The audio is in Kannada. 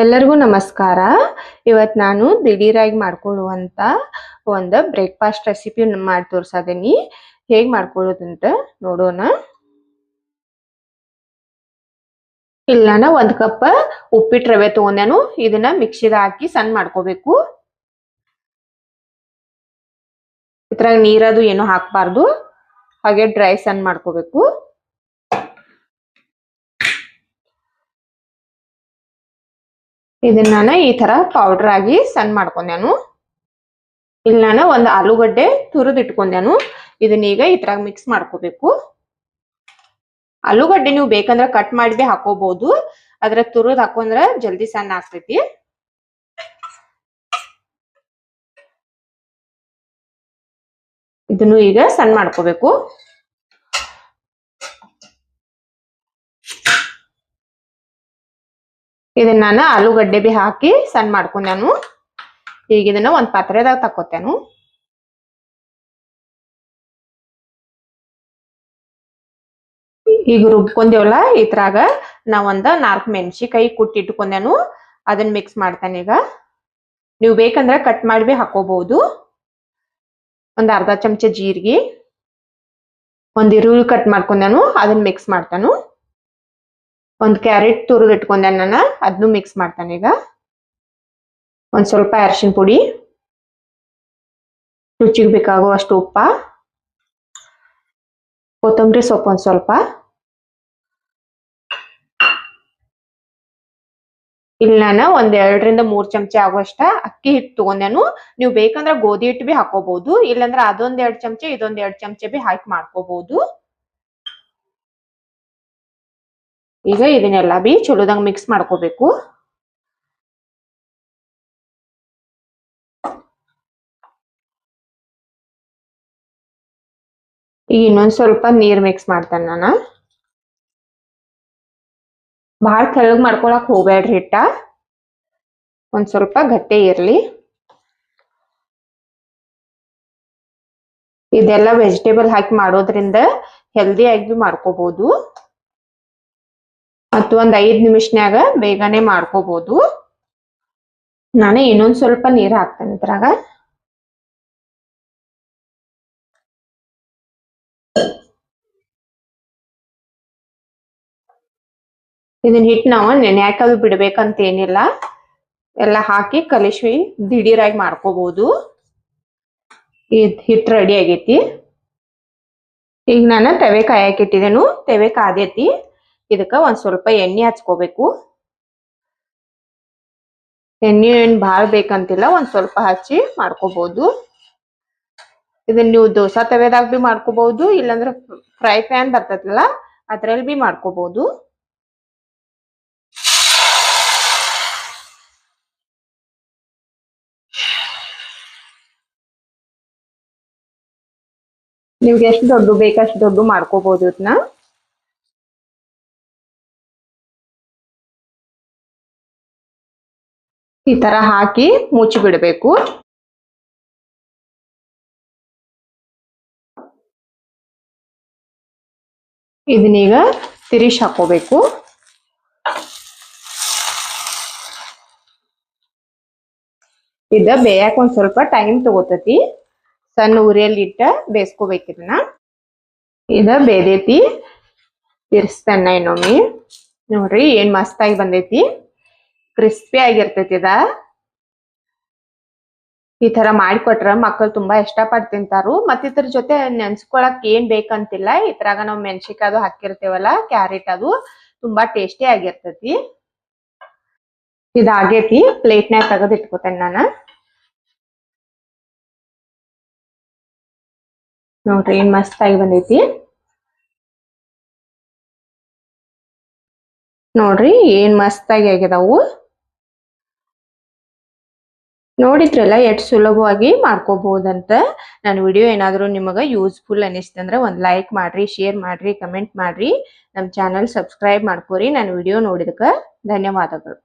ಎಲ್ಲರಿಗೂ ನಮಸ್ಕಾರ. ಇವತ್ತು ನಾನು ದಿಢೀರಾಗಿ ಮಾಡ್ಕೊಳ್ಳುವಂಥ ಒಂದು ಬ್ರೇಕ್ಫಾಸ್ಟ್ ರೆಸಿಪಿ ಮಾಡಿ ತೋರಿಸಿದೀನಿ ಹೇಗೆ ಮಾಡ್ಕೊಳ್ಳೋದಂತ ನೋಡೋಣ. ಇಲ್ಲ ನಾನು ಒಂದು ಕಪ್ ಉಪ್ಪಿಟ್ಟು ರವೆ ತೊಗೊಂಡೇನು, ಇದನ್ನ ಮಿಕ್ಸಿಗೆ ಹಾಕಿ ಸಣ್ಣ ಮಾಡ್ಕೋಬೇಕು. ಇದ್ರಾಗ ನೀರದು ಏನು ಹಾಕಬಾರ್ದು. ಹಾಗೆ ಡ್ರೈ ಸಣ್ಣ ಮಾಡ್ಕೋಬೇಕು. ಇದನ್ನ ನಾನು ಈ ತರ ಪೌಡರ್ ಆಗಿ ಸಣ್ಣ ಮಾಡ್ಕೊಂಡೇನು ಇಲ್ಲಿ ನಾನು ಒಂದು ಆಲೂಗಡ್ಡೆ ತುರಿದ್ ನಾನು ಇದನ್ನ ಈಗ ಈ ತರ ಮಿಕ್ಸ್ ಮಾಡ್ಕೋಬೇಕು. ಆಲೂಗಡ್ಡೆ ನೀವು ಬೇಕಂದ್ರೆ ಕಟ್ ಮಾಡಿದೆ ಹಾಕೋಬಹುದು ಅದ್ರ ತುರಿದ್ ಹಾಕೊಂಡ್ರ ಜಲ್ದಿ ಸಣ್ಣ ಆಗ್ತೈತಿ. ಇದನ್ನು ಈಗ ಸಣ್ಣ ಮಾಡ್ಕೋಬೇಕು. ಇದನ್ನ ನಾನು ಆಲೂಗಡ್ಡೆ ಬಿ ಹಾಕಿ ಸಣ್ಣ ಮಾಡ್ಕೊಂಡಾನು ಈಗ ಇದನ್ನ ಒಂದು ಪಾತ್ರೆದಾಗ ತಕ್ಕೊತೇನು ಈಗ ರುಬ್ಕೊಂದೇವಲ್ಲ ಇದ್ರಾಗ ನಾವೊಂದು ನಾಲ್ಕು ಮೆಣಸಿಕಾಯಿ ಕುಟ್ಟಿ ಇಟ್ಕೊಂಡೆನು ಅದನ್ನ ಮಿಕ್ಸ್ ಮಾಡ್ತಾನೆ ಈಗ. ನೀವು ಬೇಕಂದ್ರೆ ಕಟ್ ಮಾಡಿ ಬಿ ಹಾಕೋಬಹುದು ಒಂದು ಅರ್ಧ ಚಮಚ ಜೀರಿಗೆ. ಒಂದು ಈರುಳ್ಳಿ ಕಟ್ ಮಾಡ್ಕೊಂಡೆನು ಅದನ್ನ ಮಿಕ್ಸ್ ಮಾಡ್ತಾನು. ಒಂದ್ ಕ್ಯಾರೆಟ್ ತುರಿದು ಇಟ್ಕೊಂಡೆ ನಾನು ಅದನ್ನು ಮಿಕ್ಸ್ ಮಾಡ್ತಾನೆ ಈಗ. ಒಂದು ಸ್ವಲ್ಪ ಅರಿಶಿನ ಪುಡಿ, ರುಚಿಗೆ ಬೇಕಾಗುವಷ್ಟು ಉಪ್ಪ, ಕೊತ್ತಂಬರಿ ಸೊಪ್ಪು ಒಂದ್ ಸ್ವಲ್ಪ. ಇಲ್ಲಿ ನಾನು ಒಂದ್ ಎರಡರಿಂದ ಮೂರ್ ಚಮಚ ಆಗುವಷ್ಟ ಅಕ್ಕಿ ಹಿಟ್ಟು ತಗೊಂಡೇನು. ನೀವು ಬೇಕಂದ್ರೆ ಗೋಧಿ ಹಿಟ್ಟು ಬಿ ಹಾಕೋಬಹುದು ಇಲ್ಲಂದ್ರೆ ಅದೊಂದ್ ಎರಡ್ ಚಮಚ, ಇದೊಂದ್ ಎರಡ್ ಚಮಚ ಬಿ ಹಾಕಿ ಮಾಡ್ಕೋಬಹುದು ಈಗ ಇದನ್ನೆಲ್ಲ ಬಿ ಚಲೋದಂಗೆ ಮಿಕ್ಸ್ ಮಾಡ್ಕೋಬೇಕು. ಈಗ ಇನ್ನೊಂದ್ ಸ್ವಲ್ಪ ನೀರ್ ಮಿಕ್ಸ್ ಮಾಡ್ತೇನೆ ನಾನು. ಭಾಳ ತೆಳಗ್ ಮಾಡ್ಕೊಳಕ್ ಹೋಗ್ಬೇಡ್ರಿ ಹಿಟ್ಟ. ಒಂದ್ ಸ್ವಲ್ಪ ಗಟ್ಟಿ ಇರ್ಲಿ. ಇದೆಲ್ಲ ವೆಜಿಟೇಬಲ್ ಹಾಕಿ ಮಾಡೋದ್ರಿಂದ ಹೆಲ್ದಿ ಆಗಿ ಮಾಡ್ಕೋಬಹುದು ಮತ್ತು ಒಂದ್ ಐದ್ ನಿಮಿಷನ್ಯಾಗ ಬೇಗನೆ ಮಾಡ್ಕೋಬಹುದು ನಾನು ಇನ್ನೊಂದ್ ಸ್ವಲ್ಪ ನೀರ್ ಹಾಕ್ತೇನೆ ಇದ್ರಾಗ. ಇದನ್ನ ಹಿಟ್ಟು ನಾವು ನೆನ್ಯಾಕದು ಬಿಡ್ಬೇಕಂತ ಏನಿಲ್ಲ ಎಲ್ಲ ಹಾಕಿ ಕಲಿಸಿ ದಿಢೀರಾಗಿ ಮಾಡ್ಕೋಬಹುದು ಹಿಟ್ಟು ರೆಡಿ ಆಗೈತಿ. ಈಗ ನಾನು ತವೆ ಕಾಯಕ್ಕೆ ಇಟ್ಟಿದ್ದೇನು, ತವೆ ಕಾದೈತಿ. ಇದಕ್ಕ ಒಂದ್ ಸ್ವಲ್ಪ ಎಣ್ಣೆ ಹಚ್ಕೋಬೇಕು. ಎಣ್ಣೆ ಏನ್ ಭಾಳ ಬೇಕಂತಿಲ್ಲ, ಒಂದ್ ಸ್ವಲ್ಪ ಹಚ್ಚಿ ಮಾಡ್ಕೋಬಹುದು ಇದನ್ನ ನೀವು ದೋಸಾ ತವೆದಾಗ ಬಿ ಮಾಡ್ಕೋಬಹುದು ಇಲ್ಲಾಂದ್ರೆ ಫ್ರೈ ಪ್ಯಾನ್ ಬರ್ತೈತಲ್ಲ, ಅದ್ರಲ್ಲಿ ಬಿ ಮಾಡ್ಕೋಬಹುದು ನಿಮ್ಗೆ ಎಷ್ಟು ದೊಡ್ಡ ಬೇಕಷ್ಟು ದೊಡ್ಡ ಮಾಡ್ಕೋಬಹುದು ಇದನ್ನ ಈ ತರ ಹಾಕಿ ಮುಚ್ಚಿ ಬಿಡಬೇಕು ಇದನ್ನೀಗ ತಿರಿಶ್ ಹಾಕೋಬೇಕು ಇದ ಬೇಯಕ್ ಒಂದ್ ಸ್ವಲ್ಪ ಟೈಮ್ ತಗೋತತಿ. ಸಣ್ಣ ಉರಿಯಲ್ಲಿ ಇಟ್ಟ ಬೇಯಿಸ್ಕೋಬೇಕು ಇದನ್ನ ಇದ ಬೇದೈತಿ. ತಿರ್ಸ್ತಾನ ಇನ್ನೊಮ್ಮೆ. ನೋಡ್ರಿ ಏನ್ ಮಸ್ತಾಗಿ ಬಂದೈತಿ. ಕ್ರಿಸ್ಪಿ ಆಗಿರ್ತೈತಿ ಇದ. ಈ ತರ ಮಾಡಿಕೊಟ್ರ ಮಕ್ಕಳು ತುಂಬಾ ಇಷ್ಟಪಟ್ಟು ತಿಂತಾರು ಮತ್ತ ಇದ್ರ ಜೊತೆ ನೆನ್ಸ್ಕೊಳಕ್ ಏನ್ ಬೇಕಂತಿಲ್ಲ. ಇದ್ರಾಗ ನಾವ್ ಮೆಣಸಿಕಾಯ್ ಅದು ಹಾಕಿರ್ತೇವಲ್ಲ, ಕ್ಯಾರೆಟ್ ಅದು ತುಂಬಾ ಟೇಸ್ಟಿ ಆಗಿರ್ತೈತಿ. ಇದಾಗೈತಿ ಪ್ಲೇಟ್ನಾಗ ತೆಗೆದು ಇಟ್ಕೋತೇನೆ ನಾನು. ನೋಡ್ರಿ ಏನ್ ಮಸ್ತ್ ಆಗಿ ಬಂದೈತಿ. ನೋಡ್ರಿ ಏನ್ ಮಸ್ತ್ ಆಗಿ ಆಗ್ಯದವು ನೋಡಿದ್ರಲ್ಲ, ಎಷ್ಟು ಸುಲಭವಾಗಿ ಮಾಡ್ಕೋಬಹುದಂತ ನನ್ನ ವಿಡಿಯೋ ಏನಾದರೂ ನಿಮಗೆ ಯೂಸ್ಫುಲ್ ಅನಿಸ್ತಂದ್ರೆ ಒಂದು ಲೈಕ್ ಮಾಡ್ರಿ, ಶೇರ್ ಮಾಡ್ರಿ, ಕಮೆಂಟ್ ಮಾಡ್ರಿ. ನಮ್ಮ ಚಾನಲ್ ಸಬ್ಸ್ಕ್ರೈಬ್ ಮಾಡ್ಕೋರಿ ನನ್ನ ವಿಡಿಯೋ ನೋಡಿದಕ್ಕೆ ಧನ್ಯವಾದಗಳು.